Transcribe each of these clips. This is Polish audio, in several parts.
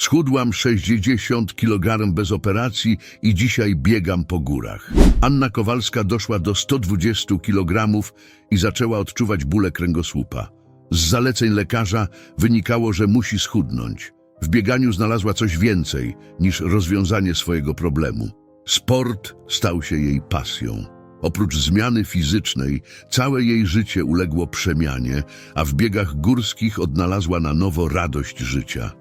Schudłam 60 kg bez operacji i dzisiaj biegam po górach. Anna Kowalska doszła do 120 kg i zaczęła odczuwać bóle kręgosłupa. Z zaleceń lekarza wynikało, że musi schudnąć. W bieganiu znalazła coś więcej niż rozwiązanie swojego problemu. Sport stał się jej pasją. Oprócz zmiany fizycznej, całe jej życie uległo przemianie, a w biegach górskich odnalazła na nowo radość życia.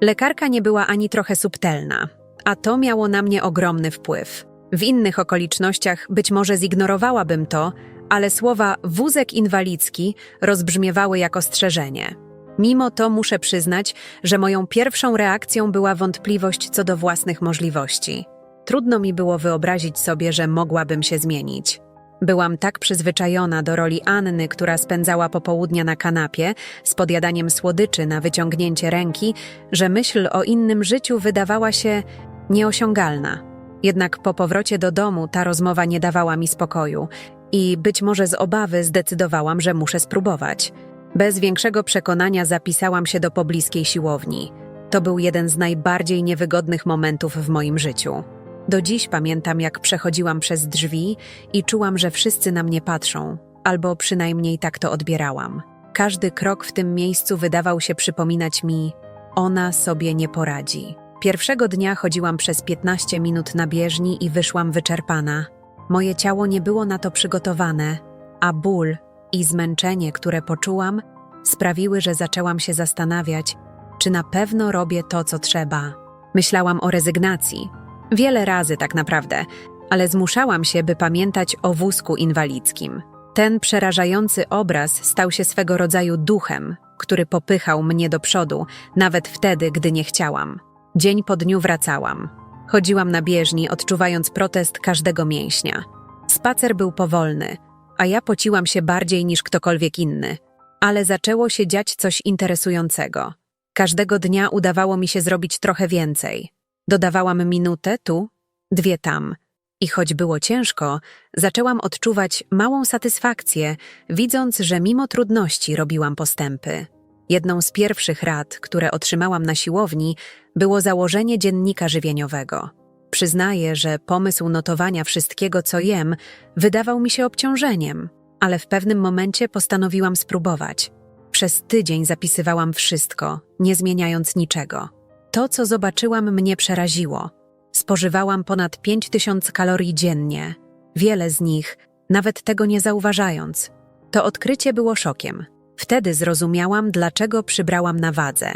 Lekarka nie była ani trochę subtelna, a to miało na mnie ogromny wpływ. W innych okolicznościach być może zignorowałabym to, ale słowa wózek inwalidzki rozbrzmiewały jak ostrzeżenie. Mimo to muszę przyznać, że moją pierwszą reakcją była wątpliwość co do własnych możliwości. Trudno mi było wyobrazić sobie, że mogłabym się zmienić. Byłam tak przyzwyczajona do roli Anny, która spędzała popołudnia na kanapie z podjadaniem słodyczy na wyciągnięcie ręki, że myśl o innym życiu wydawała się nieosiągalna. Jednak po powrocie do domu ta rozmowa nie dawała mi spokoju i być może z obawy zdecydowałam, że muszę spróbować. Bez większego przekonania zapisałam się do pobliskiej siłowni. To był jeden z najbardziej niewygodnych momentów w moim życiu. Do dziś pamiętam, jak przechodziłam przez drzwi i czułam, że wszyscy na mnie patrzą, albo przynajmniej tak to odbierałam. Każdy krok w tym miejscu wydawał się przypominać mi, ona sobie nie poradzi. Pierwszego dnia chodziłam przez 15 minut na bieżni i wyszłam wyczerpana. Moje ciało nie było na to przygotowane, a ból i zmęczenie, które poczułam, sprawiły, że zaczęłam się zastanawiać, czy na pewno robię to, co trzeba. Myślałam o rezygnacji. Wiele razy tak naprawdę, ale zmuszałam się, by pamiętać o wózku inwalidzkim. Ten przerażający obraz stał się swego rodzaju duchem, który popychał mnie do przodu, nawet wtedy, gdy nie chciałam. Dzień po dniu wracałam. Chodziłam na bieżni, odczuwając protest każdego mięśnia. Spacer był powolny, a ja pociłam się bardziej niż ktokolwiek inny. Ale zaczęło się dziać coś interesującego. Każdego dnia udawało mi się zrobić trochę więcej. Dodawałam minutę tu, dwie tam. I choć było ciężko, zaczęłam odczuwać małą satysfakcję, widząc, że mimo trudności robiłam postępy. Jedną z pierwszych rad, które otrzymałam na siłowni, było założenie dziennika żywieniowego. Przyznaję, że pomysł notowania wszystkiego, co jem, wydawał mi się obciążeniem, ale w pewnym momencie postanowiłam spróbować. Przez tydzień zapisywałam wszystko, nie zmieniając niczego. To, co zobaczyłam, mnie przeraziło. Spożywałam ponad 5000 kalorii dziennie, wiele z nich, nawet tego nie zauważając. To odkrycie było szokiem. Wtedy zrozumiałam, dlaczego przybrałam na wadze.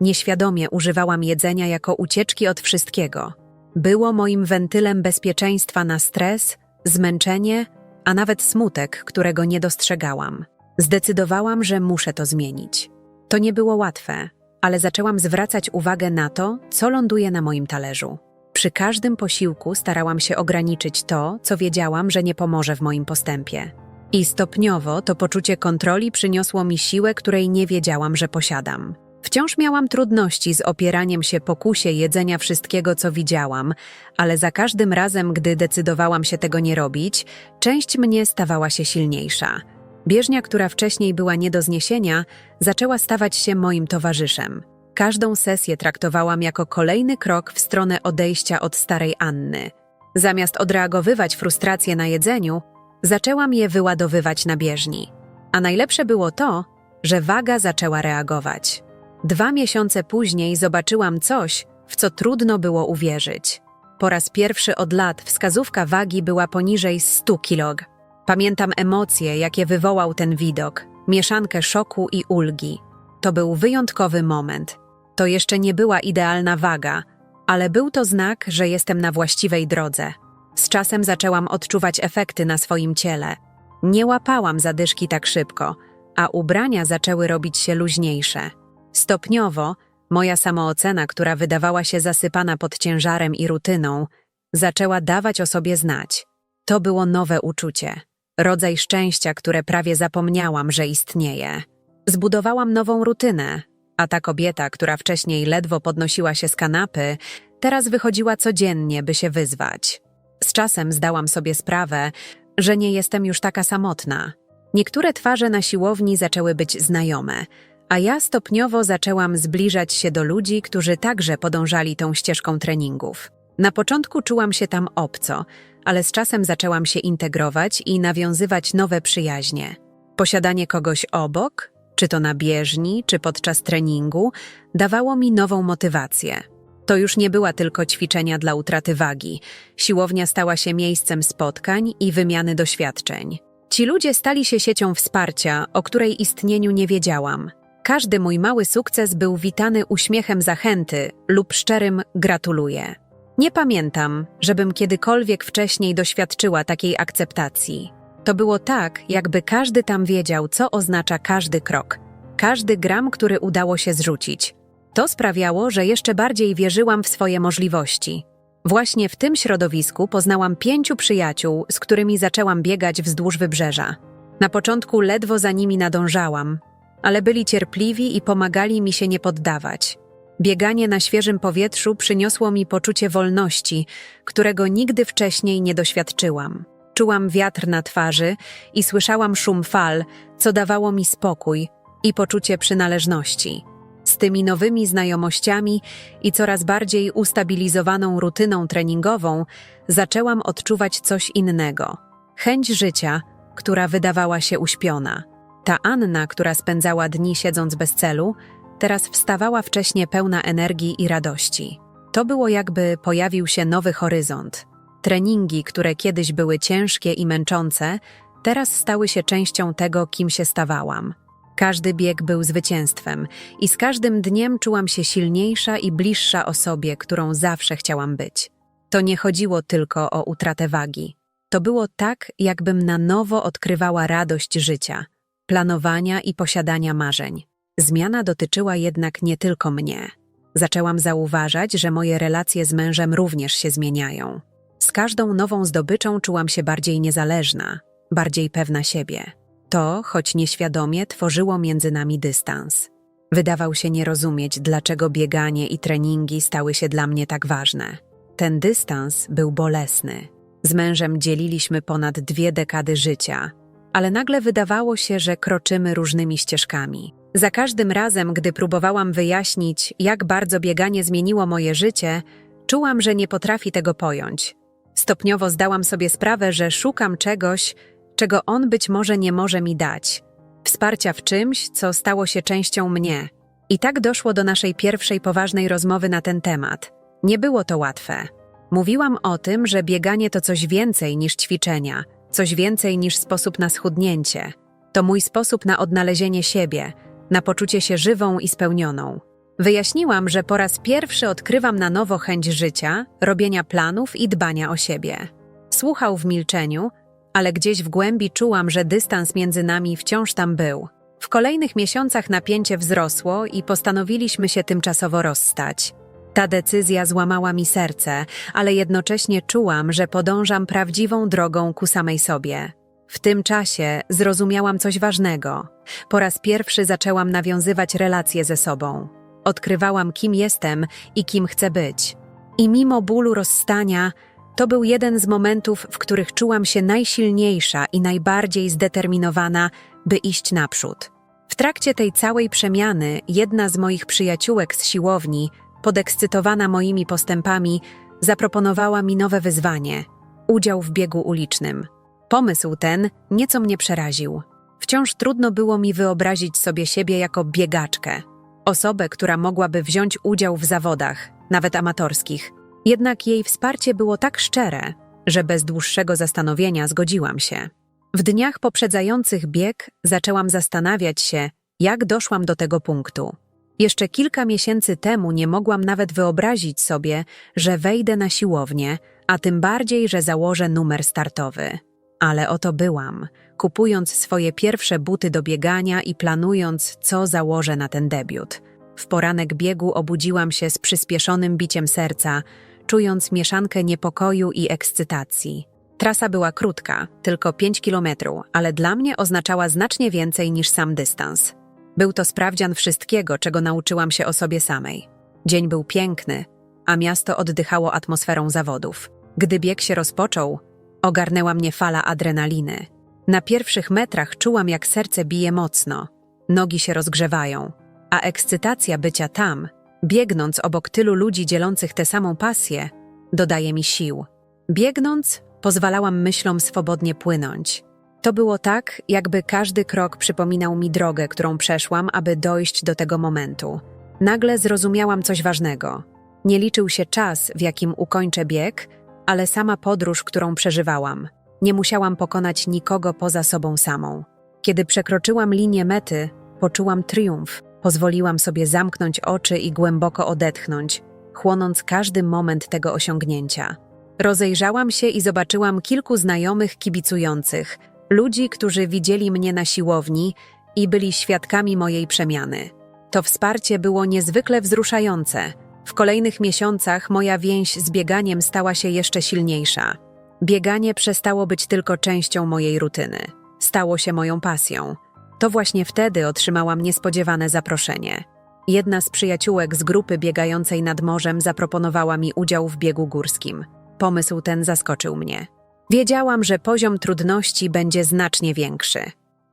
Nieświadomie używałam jedzenia jako ucieczki od wszystkiego. Było moim wentylem bezpieczeństwa na stres, zmęczenie, a nawet smutek, którego nie dostrzegałam. Zdecydowałam, że muszę to zmienić. To nie było łatwe, ale zaczęłam zwracać uwagę na to, co ląduje na moim talerzu. Przy każdym posiłku starałam się ograniczyć to, co wiedziałam, że nie pomoże w moim postępie. I stopniowo to poczucie kontroli przyniosło mi siłę, której nie wiedziałam, że posiadam. Wciąż miałam trudności z opieraniem się pokusie jedzenia wszystkiego, co widziałam, ale za każdym razem, gdy decydowałam się tego nie robić, część mnie stawała się silniejsza. Bieżnia, która wcześniej była nie do zniesienia, zaczęła stawać się moim towarzyszem. Każdą sesję traktowałam jako kolejny krok w stronę odejścia od starej Anny. Zamiast odreagowywać frustrację na jedzeniu, zaczęłam je wyładowywać na bieżni. A najlepsze było to, że waga zaczęła reagować. Dwa miesiące później zobaczyłam coś, w co trudno było uwierzyć. Po raz pierwszy od lat wskazówka wagi była poniżej 100 kg. Pamiętam emocje, jakie wywołał ten widok, mieszankę szoku i ulgi. To był wyjątkowy moment. To jeszcze nie była idealna waga, ale był to znak, że jestem na właściwej drodze. Z czasem zaczęłam odczuwać efekty na swoim ciele. Nie łapałam zadyszki tak szybko, a ubrania zaczęły robić się luźniejsze. Stopniowo moja samoocena, która wydawała się zasypana pod ciężarem i rutyną, zaczęła dawać o sobie znać. To było nowe uczucie, rodzaj szczęścia, które prawie zapomniałam, że istnieje. Zbudowałam nową rutynę, a ta kobieta, która wcześniej ledwo podnosiła się z kanapy, teraz wychodziła codziennie, by się wyzwać. Z czasem zdałam sobie sprawę, że nie jestem już taka samotna. Niektóre twarze na siłowni zaczęły być znajome, a ja stopniowo zaczęłam zbliżać się do ludzi, którzy także podążali tą ścieżką treningów. Na początku czułam się tam obco, ale z czasem zaczęłam się integrować i nawiązywać nowe przyjaźnie. Posiadanie kogoś obok, czy to na bieżni, czy podczas treningu, dawało mi nową motywację. To już nie była tylko ćwiczenia dla utraty wagi. Siłownia stała się miejscem spotkań i wymiany doświadczeń. Ci ludzie stali się siecią wsparcia, o której istnieniu nie wiedziałam. Każdy mój mały sukces był witany uśmiechem zachęty lub szczerym gratuluję. Nie pamiętam, żebym kiedykolwiek wcześniej doświadczyła takiej akceptacji. To było tak, jakby każdy tam wiedział, co oznacza każdy krok, każdy gram, który udało się zrzucić. To sprawiało, że jeszcze bardziej wierzyłam w swoje możliwości. Właśnie w tym środowisku poznałam pięciu przyjaciół, z którymi zaczęłam biegać wzdłuż wybrzeża. Na początku ledwo za nimi nadążałam, ale byli cierpliwi i pomagali mi się nie poddawać. Bieganie na świeżym powietrzu przyniosło mi poczucie wolności, którego nigdy wcześniej nie doświadczyłam. Czułam wiatr na twarzy i słyszałam szum fal, co dawało mi spokój i poczucie przynależności. Z tymi nowymi znajomościami i coraz bardziej ustabilizowaną rutyną treningową zaczęłam odczuwać coś innego chęć życia, która wydawała się uśpiona. Ta Anna, która spędzała dni siedząc bez celu, teraz wstawała wcześnie pełna energii i radości. To było jakby pojawił się nowy horyzont. Treningi, które kiedyś były ciężkie i męczące, teraz stały się częścią tego, kim się stawałam. Każdy bieg był zwycięstwem i z każdym dniem czułam się silniejsza i bliższa osobie, którą zawsze chciałam być. To nie chodziło tylko o utratę wagi. To było tak, jakbym na nowo odkrywała radość życia, planowania i posiadania marzeń. Zmiana dotyczyła jednak nie tylko mnie. Zaczęłam zauważać, że moje relacje z mężem również się zmieniają. Z każdą nową zdobyczą czułam się bardziej niezależna, bardziej pewna siebie. To, choć nieświadomie, tworzyło między nami dystans. Wydawał się nie rozumieć, dlaczego bieganie i treningi stały się dla mnie tak ważne. Ten dystans był bolesny. Z mężem dzieliliśmy ponad dwie dekady życia, ale nagle wydawało się, że kroczymy różnymi ścieżkami. Za każdym razem, gdy próbowałam wyjaśnić, jak bardzo bieganie zmieniło moje życie, czułam, że nie potrafi tego pojąć. Stopniowo zdałam sobie sprawę, że szukam czegoś, czego on być może nie może mi dać. Wsparcia w czymś, co stało się częścią mnie. I tak doszło do naszej pierwszej poważnej rozmowy na ten temat. Nie było to łatwe. Mówiłam o tym, że bieganie to coś więcej niż ćwiczenia, coś więcej niż sposób na schudnięcie. To mój sposób na odnalezienie siebie, na poczucie się żywą i spełnioną. Wyjaśniłam, że po raz pierwszy odkrywam na nowo chęć życia, robienia planów i dbania o siebie. Słuchał w milczeniu, ale gdzieś w głębi czułam, że dystans między nami wciąż tam był. W kolejnych miesiącach napięcie wzrosło i postanowiliśmy się tymczasowo rozstać. Ta decyzja złamała mi serce, ale jednocześnie czułam, że podążam prawdziwą drogą ku samej sobie. W tym czasie zrozumiałam coś ważnego. Po raz pierwszy zaczęłam nawiązywać relacje ze sobą. Odkrywałam, kim jestem i kim chcę być. I mimo bólu rozstania, to był jeden z momentów, w których czułam się najsilniejsza i najbardziej zdeterminowana, by iść naprzód. W trakcie tej całej przemiany jedna z moich przyjaciółek z siłowni, podekscytowana moimi postępami, zaproponowała mi nowe wyzwanie udział w biegu ulicznym. Pomysł ten nieco mnie przeraził. Wciąż trudno było mi wyobrazić sobie siebie jako biegaczkę, osobę, która mogłaby wziąć udział w zawodach, nawet amatorskich. Jednak jej wsparcie było tak szczere, że bez dłuższego zastanowienia zgodziłam się. W dniach poprzedzających bieg zaczęłam zastanawiać się, jak doszłam do tego punktu. Jeszcze kilka miesięcy temu nie mogłam nawet wyobrazić sobie, że wejdę na siłownię, a tym bardziej, że założę numer startowy. Ale oto byłam, kupując swoje pierwsze buty do biegania i planując, co założę na ten debiut. W poranek biegu obudziłam się z przyspieszonym biciem serca, czując mieszankę niepokoju i ekscytacji. Trasa była krótka, tylko 5 kilometrów, ale dla mnie oznaczała znacznie więcej niż sam dystans. Był to sprawdzian wszystkiego, czego nauczyłam się o sobie samej. Dzień był piękny, a miasto oddychało atmosferą zawodów. Gdy bieg się rozpoczął, ogarnęła mnie fala adrenaliny. Na pierwszych metrach czułam, jak serce bije mocno. nogi się rozgrzewają, a ekscytacja bycia tam, biegnąc obok tylu ludzi dzielących tę samą pasję, dodaje mi sił. Biegnąc, pozwalałam myślom swobodnie płynąć. To było tak, jakby każdy krok przypominał mi drogę, którą przeszłam, aby dojść do tego momentu. Nagle zrozumiałam coś ważnego. Nie liczył się czas, w jakim ukończę bieg, ale sama podróż, którą przeżywałam. Nie musiałam pokonać nikogo poza sobą samą. Kiedy przekroczyłam linię mety, poczułam triumf. Pozwoliłam sobie zamknąć oczy i głęboko odetchnąć, chłonąc każdy moment tego osiągnięcia. Rozejrzałam się i zobaczyłam kilku znajomych kibicujących, ludzi, którzy widzieli mnie na siłowni i byli świadkami mojej przemiany. To wsparcie było niezwykle wzruszające. W kolejnych miesiącach moja więź z bieganiem stała się jeszcze silniejsza. Bieganie przestało być tylko częścią mojej rutyny. Stało się moją pasją. To właśnie wtedy otrzymałam niespodziewane zaproszenie. Jedna z przyjaciółek z grupy biegającej nad morzem zaproponowała mi udział w biegu górskim. Pomysł ten zaskoczył mnie. Wiedziałam, że poziom trudności będzie znacznie większy.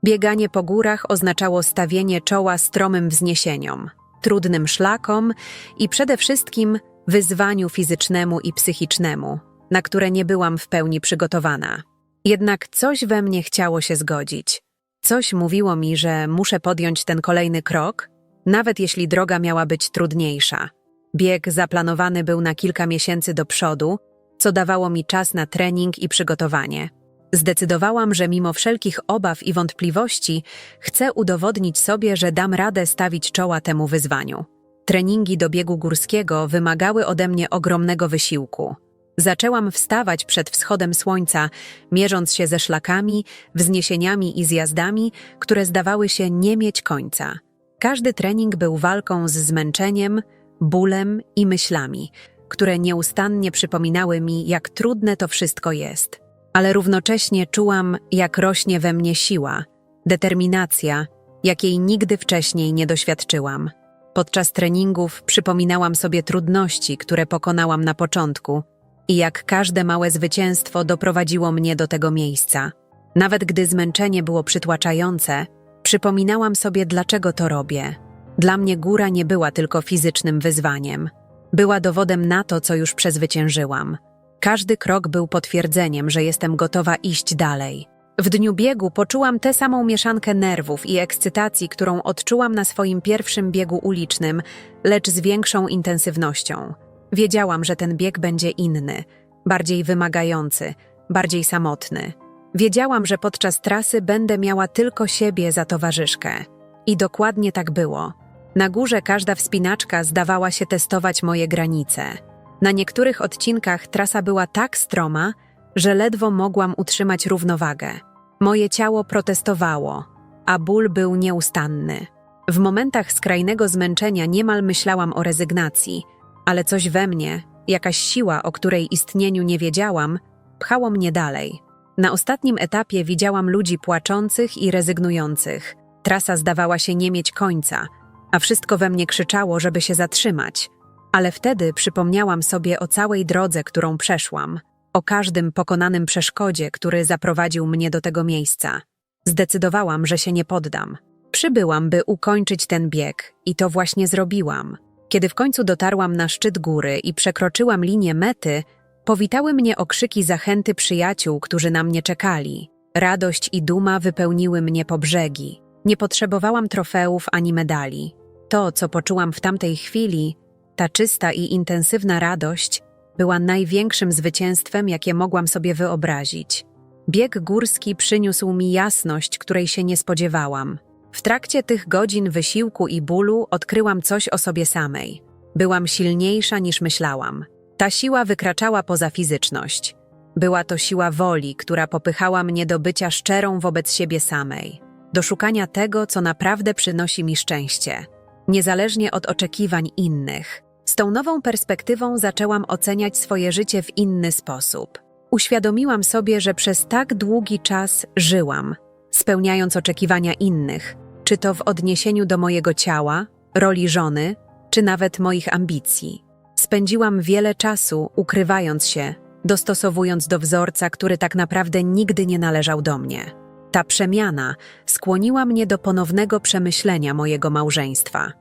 Bieganie po górach oznaczało stawienie czoła stromym wzniesieniom, trudnym szlakom i przede wszystkim wyzwaniu fizycznemu i psychicznemu, na które nie byłam w pełni przygotowana. Jednak coś we mnie chciało się zgodzić. Coś mówiło mi, że muszę podjąć ten kolejny krok, nawet jeśli droga miała być trudniejsza. Bieg zaplanowany był na kilka miesięcy do przodu, co dawało mi czas na trening i przygotowanie. Zdecydowałam, że mimo wszelkich obaw i wątpliwości chcę udowodnić sobie, że dam radę stawić czoła temu wyzwaniu. Treningi do biegu górskiego wymagały ode mnie ogromnego wysiłku. Zaczęłam wstawać przed wschodem słońca, mierząc się ze szlakami, wzniesieniami i zjazdami, które zdawały się nie mieć końca. Każdy trening był walką z zmęczeniem, bólem i myślami, które nieustannie przypominały mi, jak trudne to wszystko jest. Ale równocześnie czułam, jak rośnie we mnie siła, determinacja, jakiej nigdy wcześniej nie doświadczyłam. Podczas treningów przypominałam sobie trudności, które pokonałam na początku i jak każde małe zwycięstwo doprowadziło mnie do tego miejsca. Nawet gdy zmęczenie było przytłaczające, przypominałam sobie, dlaczego to robię. Dla mnie góra nie była tylko fizycznym wyzwaniem. Była dowodem na to, co już przezwyciężyłam. Każdy krok był potwierdzeniem, że jestem gotowa iść dalej. W dniu biegu poczułam tę samą mieszankę nerwów i ekscytacji, którą odczułam na swoim pierwszym biegu ulicznym, lecz z większą intensywnością. Wiedziałam, że ten bieg będzie inny, bardziej wymagający, bardziej samotny. Wiedziałam, że podczas trasy będę miała tylko siebie za towarzyszkę. I dokładnie tak było. Na górze każda wspinaczka zdawała się testować moje granice. Na niektórych odcinkach trasa była tak stroma, że ledwo mogłam utrzymać równowagę. Moje ciało protestowało, a ból był nieustanny. W momentach skrajnego zmęczenia niemal myślałam o rezygnacji, ale coś we mnie, jakaś siła, o której istnieniu nie wiedziałam, pchało mnie dalej. Na ostatnim etapie widziałam ludzi płaczących i rezygnujących. Trasa zdawała się nie mieć końca, a wszystko we mnie krzyczało, żeby się zatrzymać. Ale wtedy przypomniałam sobie o całej drodze, którą przeszłam, o każdym pokonanym przeszkodzie, który zaprowadził mnie do tego miejsca. Zdecydowałam, że się nie poddam. Przybyłam, by ukończyć ten bieg, i to właśnie zrobiłam. Kiedy w końcu dotarłam na szczyt góry i przekroczyłam linię mety, powitały mnie okrzyki zachęty przyjaciół, którzy na mnie czekali. Radość i duma wypełniły mnie po brzegi. Nie potrzebowałam trofeów ani medali. To, co poczułam w tamtej chwili, ta czysta i intensywna radość, była największym zwycięstwem, jakie mogłam sobie wyobrazić. Bieg górski przyniósł mi jasność, której się nie spodziewałam. W trakcie tych godzin wysiłku i bólu odkryłam coś o sobie samej. Byłam silniejsza niż myślałam. Ta siła wykraczała poza fizyczność. Była to siła woli, która popychała mnie do bycia szczerą wobec siebie samej, do szukania tego, co naprawdę przynosi mi szczęście, niezależnie od oczekiwań innych. Z tą nową perspektywą zaczęłam oceniać swoje życie w inny sposób. Uświadomiłam sobie, że przez tak długi czas żyłam, spełniając oczekiwania innych, czy to w odniesieniu do mojego ciała, roli żony, czy nawet moich ambicji. Spędziłam wiele czasu ukrywając się, dostosowując do wzorca, który tak naprawdę nigdy nie należał do mnie. Ta przemiana skłoniła mnie do ponownego przemyślenia mojego małżeństwa.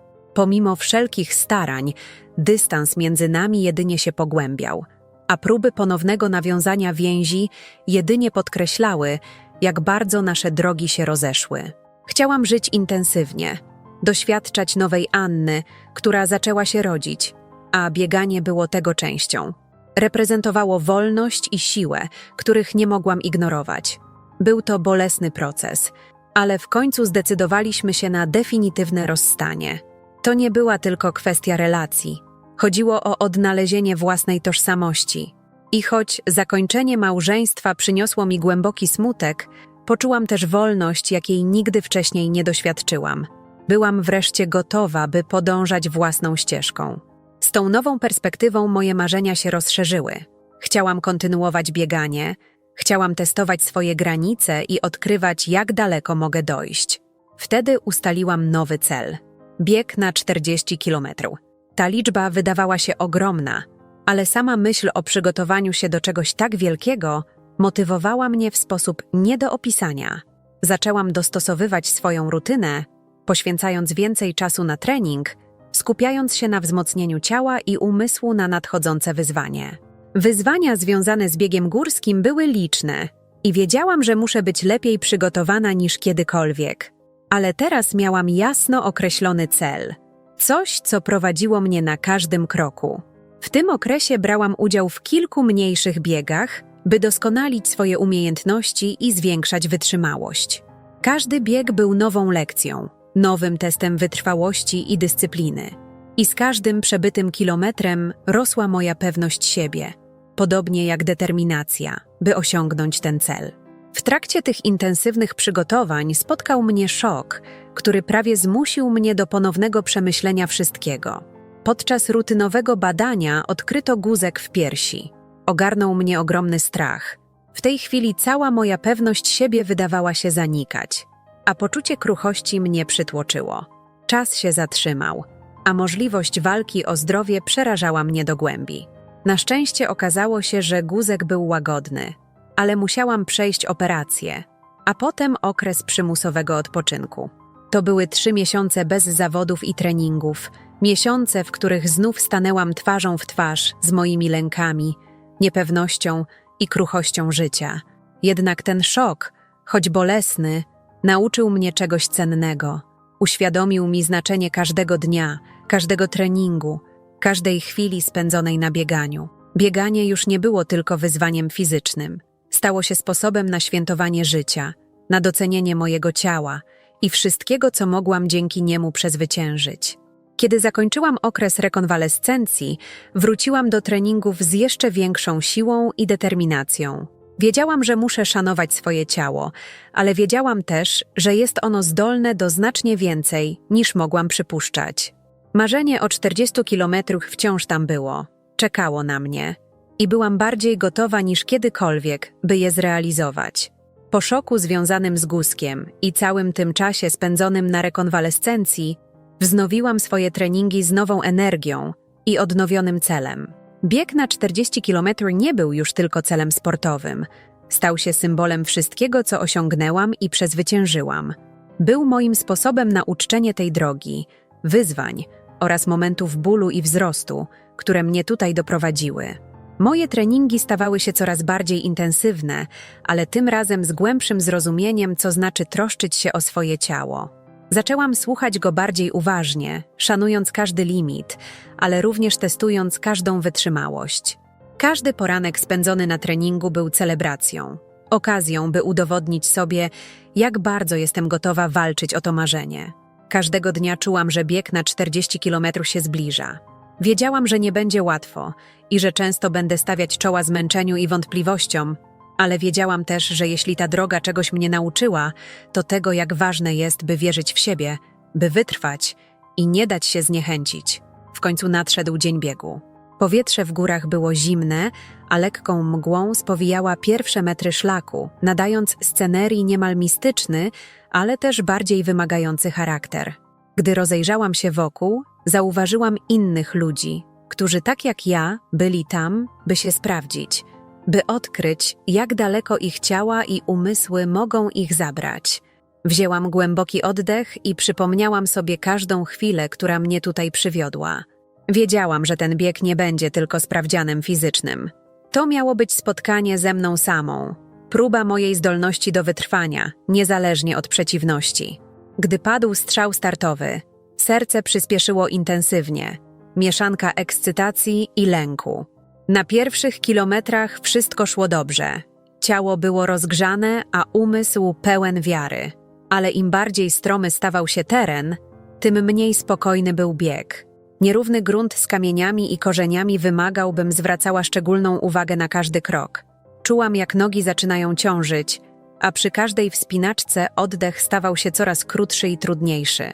Pomimo wszelkich starań, dystans między nami jedynie się pogłębiał, a próby ponownego nawiązania więzi jedynie podkreślały, jak bardzo nasze drogi się rozeszły. Chciałam żyć intensywnie, doświadczać nowej Anny, która zaczęła się rodzić, a bieganie było tego częścią. Reprezentowało wolność i siłę, których nie mogłam ignorować. Był to bolesny proces, ale w końcu zdecydowaliśmy się na definitywne rozstanie. To nie była tylko kwestia relacji. Chodziło o odnalezienie własnej tożsamości. I choć zakończenie małżeństwa przyniosło mi głęboki smutek, poczułam też wolność, jakiej nigdy wcześniej nie doświadczyłam. Byłam wreszcie gotowa, by podążać własną ścieżką. Z tą nową perspektywą moje marzenia się rozszerzyły. Chciałam kontynuować bieganie, chciałam testować swoje granice i odkrywać, jak daleko mogę dojść. Wtedy ustaliłam nowy cel bieg na 40 kilometrów. Ta liczba wydawała się ogromna, ale sama myśl o przygotowaniu się do czegoś tak wielkiego motywowała mnie w sposób nie do opisania. Zaczęłam dostosowywać swoją rutynę, poświęcając więcej czasu na trening, skupiając się na wzmocnieniu ciała i umysłu na nadchodzące wyzwanie. Wyzwania związane z biegiem górskim były liczne i wiedziałam, że muszę być lepiej przygotowana niż kiedykolwiek. Ale teraz miałam jasno określony cel coś, co prowadziło mnie na każdym kroku. W tym okresie brałam udział w kilku mniejszych biegach, by doskonalić swoje umiejętności i zwiększać wytrzymałość. Każdy bieg był nową lekcją, nowym testem wytrwałości i dyscypliny. I z każdym przebytym kilometrem rosła moja pewność siebie, podobnie jak determinacja, by osiągnąć ten cel. W trakcie tych intensywnych przygotowań spotkał mnie szok, który prawie zmusił mnie do ponownego przemyślenia wszystkiego. Podczas rutynowego badania odkryto guzek w piersi. Ogarnął mnie ogromny strach. W tej chwili cała moja pewność siebie wydawała się zanikać, a poczucie kruchości mnie przytłoczyło. Czas się zatrzymał, a możliwość walki o zdrowie przerażała mnie do głębi. Na szczęście okazało się, że guzek był łagodny, ale musiałam przejść operację, a potem okres przymusowego odpoczynku. To były trzy miesiące bez zawodów i treningów, miesiące, w których znów stanęłam twarzą w twarz z moimi lękami, niepewnością i kruchością życia. Jednak ten szok, choć bolesny, nauczył mnie czegoś cennego. Uświadomił mi znaczenie każdego dnia, każdego treningu, każdej chwili spędzonej na bieganiu. Bieganie już nie było tylko wyzwaniem fizycznym. Stało się sposobem na świętowanie życia, na docenienie mojego ciała i wszystkiego, co mogłam dzięki niemu przezwyciężyć. Kiedy zakończyłam okres rekonwalescencji, wróciłam do treningów z jeszcze większą siłą i determinacją. Wiedziałam, że muszę szanować swoje ciało, ale wiedziałam też, że jest ono zdolne do znacznie więcej, niż mogłam przypuszczać. Marzenie o 40 kilometrów wciąż tam było, czekało na mnie i byłam bardziej gotowa niż kiedykolwiek, by je zrealizować. Po szoku związanym z guzkiem i całym tym czasie spędzonym na rekonwalescencji, wznowiłam swoje treningi z nową energią i odnowionym celem. Bieg na 40 km nie był już tylko celem sportowym. Stał się symbolem wszystkiego, co osiągnęłam i przezwyciężyłam. Był moim sposobem na uczczenie tej drogi, wyzwań oraz momentów bólu i wzrostu, które mnie tutaj doprowadziły. Moje treningi stawały się coraz bardziej intensywne, ale tym razem z głębszym zrozumieniem, co znaczy troszczyć się o swoje ciało. Zaczęłam słuchać go bardziej uważnie, szanując każdy limit, ale również testując każdą wytrzymałość. Każdy poranek spędzony na treningu był celebracją, okazją, by udowodnić sobie, jak bardzo jestem gotowa walczyć o to marzenie. Każdego dnia czułam, że bieg na 40 kilometrów się zbliża. Wiedziałam, że nie będzie łatwo i że często będę stawiać czoła zmęczeniu i wątpliwościom, ale wiedziałam też, że jeśli ta droga czegoś mnie nauczyła, to tego, jak ważne jest, by wierzyć w siebie, by wytrwać i nie dać się zniechęcić. W końcu nadszedł dzień biegu. Powietrze w górach było zimne, a lekką mgłą spowijała pierwsze metry szlaku, nadając scenerii niemal mistyczny, ale też bardziej wymagający charakter. Gdy rozejrzałam się wokół, zauważyłam innych ludzi, którzy tak jak ja byli tam, by się sprawdzić, by odkryć, jak daleko ich ciała i umysły mogą ich zabrać. Wzięłam głęboki oddech i przypomniałam sobie każdą chwilę, która mnie tutaj przywiodła. Wiedziałam, że ten bieg nie będzie tylko sprawdzianem fizycznym. To miało być spotkanie ze mną samą, próba mojej zdolności do wytrwania, niezależnie od przeciwności. Gdy padł strzał startowy, serce przyspieszyło intensywnie, mieszanka ekscytacji i lęku. Na pierwszych kilometrach wszystko szło dobrze. Ciało było rozgrzane, a umysł pełen wiary. Ale im bardziej stromy stawał się teren, tym mniej spokojny był bieg. Nierówny grunt z kamieniami i korzeniami wymagał, bym zwracała szczególną uwagę na każdy krok. Czułam, jak nogi zaczynają ciążyć, a przy każdej wspinaczce oddech stawał się coraz krótszy i trudniejszy.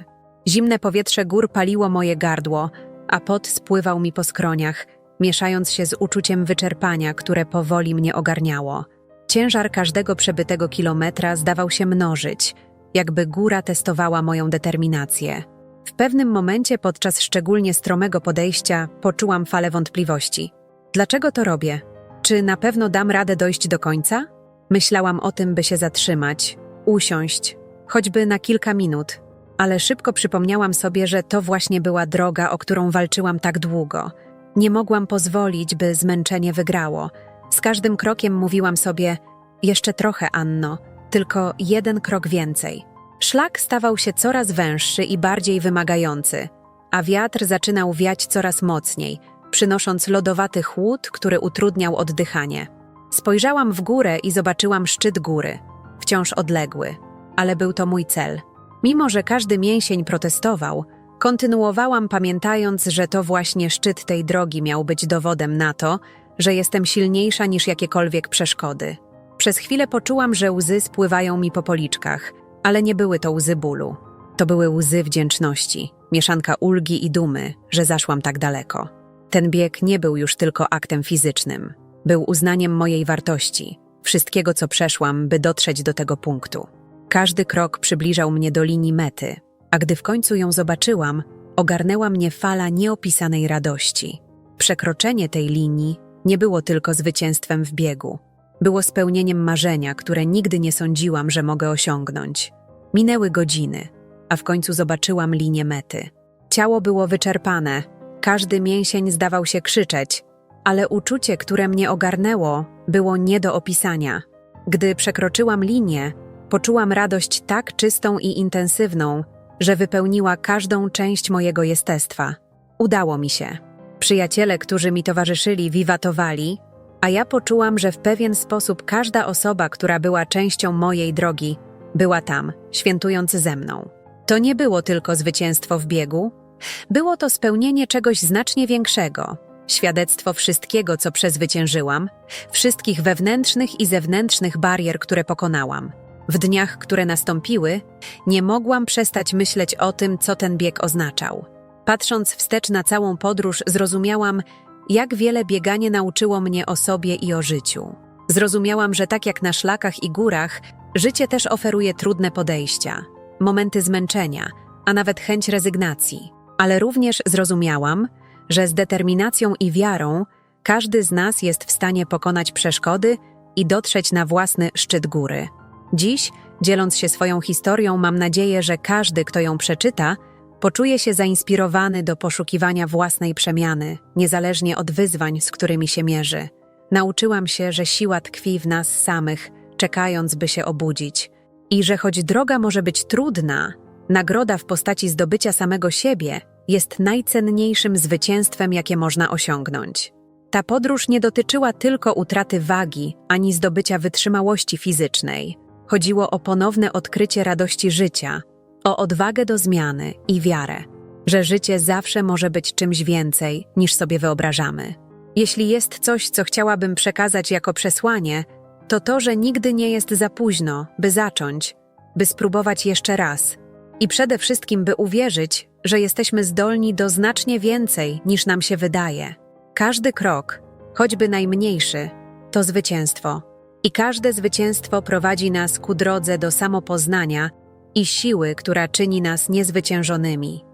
Zimne powietrze gór paliło moje gardło, a pot spływał mi po skroniach, mieszając się z uczuciem wyczerpania, które powoli mnie ogarniało. Ciężar każdego przebytego kilometra zdawał się mnożyć, jakby góra testowała moją determinację. W pewnym momencie podczas szczególnie stromego podejścia poczułam falę wątpliwości. Dlaczego to robię? Czy na pewno dam radę dojść do końca? Myślałam o tym, by się zatrzymać, usiąść, choćby na kilka minut, ale szybko przypomniałam sobie, że to właśnie była droga, o którą walczyłam tak długo. Nie mogłam pozwolić, by zmęczenie wygrało. Z każdym krokiem mówiłam sobie: Jeszcze trochę, Anno, tylko jeden krok więcej. Szlak stawał się coraz węższy i bardziej wymagający, a wiatr zaczynał wiać coraz mocniej, przynosząc lodowaty chłód, który utrudniał oddychanie. Spojrzałam w górę i zobaczyłam szczyt góry, wciąż odległy, ale był to mój cel. Mimo, że każdy mięsień protestował, kontynuowałam pamiętając, że to właśnie szczyt tej drogi miał być dowodem na to, że jestem silniejsza niż jakiekolwiek przeszkody. Przez chwilę poczułam, że łzy spływają mi po policzkach, ale nie były to łzy bólu. To były łzy wdzięczności, mieszanka ulgi i dumy, że zaszłam tak daleko. Ten bieg nie był już tylko aktem fizycznym. Był uznaniem mojej wartości, wszystkiego, co przeszłam, by dotrzeć do tego punktu. Każdy krok przybliżał mnie do linii mety, a gdy w końcu ją zobaczyłam, ogarnęła mnie fala nieopisanej radości. Przekroczenie tej linii nie było tylko zwycięstwem w biegu. Było spełnieniem marzenia, które nigdy nie sądziłam, że mogę osiągnąć. Minęły godziny, a w końcu zobaczyłam linię mety. Ciało było wyczerpane, każdy mięsień zdawał się krzyczeć, ale uczucie, które mnie ogarnęło, było nie do opisania. Gdy przekroczyłam linię, poczułam radość tak czystą i intensywną, że wypełniła każdą część mojego jestestwa. Udało mi się. Przyjaciele, którzy mi towarzyszyli, wiwatowali, a ja poczułam, że w pewien sposób każda osoba, która była częścią mojej drogi, była tam, świętując ze mną. To nie było tylko zwycięstwo w biegu, było to spełnienie czegoś znacznie większego. Świadectwo wszystkiego, co przezwyciężyłam, wszystkich wewnętrznych i zewnętrznych barier, które pokonałam. W dniach, które nastąpiły, nie mogłam przestać myśleć o tym, co ten bieg oznaczał. Patrząc wstecz na całą podróż, zrozumiałam, jak wiele bieganie nauczyło mnie o sobie i o życiu. Zrozumiałam, że tak jak na szlakach i górach, życie też oferuje trudne podejścia, momenty zmęczenia, a nawet chęć rezygnacji. Ale również zrozumiałam, że z determinacją i wiarą każdy z nas jest w stanie pokonać przeszkody i dotrzeć na własny szczyt góry. Dziś, dzieląc się swoją historią, mam nadzieję, że każdy, kto ją przeczyta, poczuje się zainspirowany do poszukiwania własnej przemiany, niezależnie od wyzwań, z którymi się mierzy. Nauczyłam się, że siła tkwi w nas samych, czekając, by się obudzić. I że choć droga może być trudna, nagroda w postaci zdobycia samego siebie jest najcenniejszym zwycięstwem, jakie można osiągnąć. Ta podróż nie dotyczyła tylko utraty wagi ani zdobycia wytrzymałości fizycznej. Chodziło o ponowne odkrycie radości życia, o odwagę do zmiany i wiarę, że życie zawsze może być czymś więcej niż sobie wyobrażamy. Jeśli jest coś, co chciałabym przekazać jako przesłanie, to to, że nigdy nie jest za późno, by zacząć, by spróbować jeszcze raz i przede wszystkim, by uwierzyć, że jesteśmy zdolni do znacznie więcej niż nam się wydaje. Każdy krok, choćby najmniejszy, to zwycięstwo. I każde zwycięstwo prowadzi nas ku drodze do samopoznania i siły, która czyni nas niezwyciężonymi.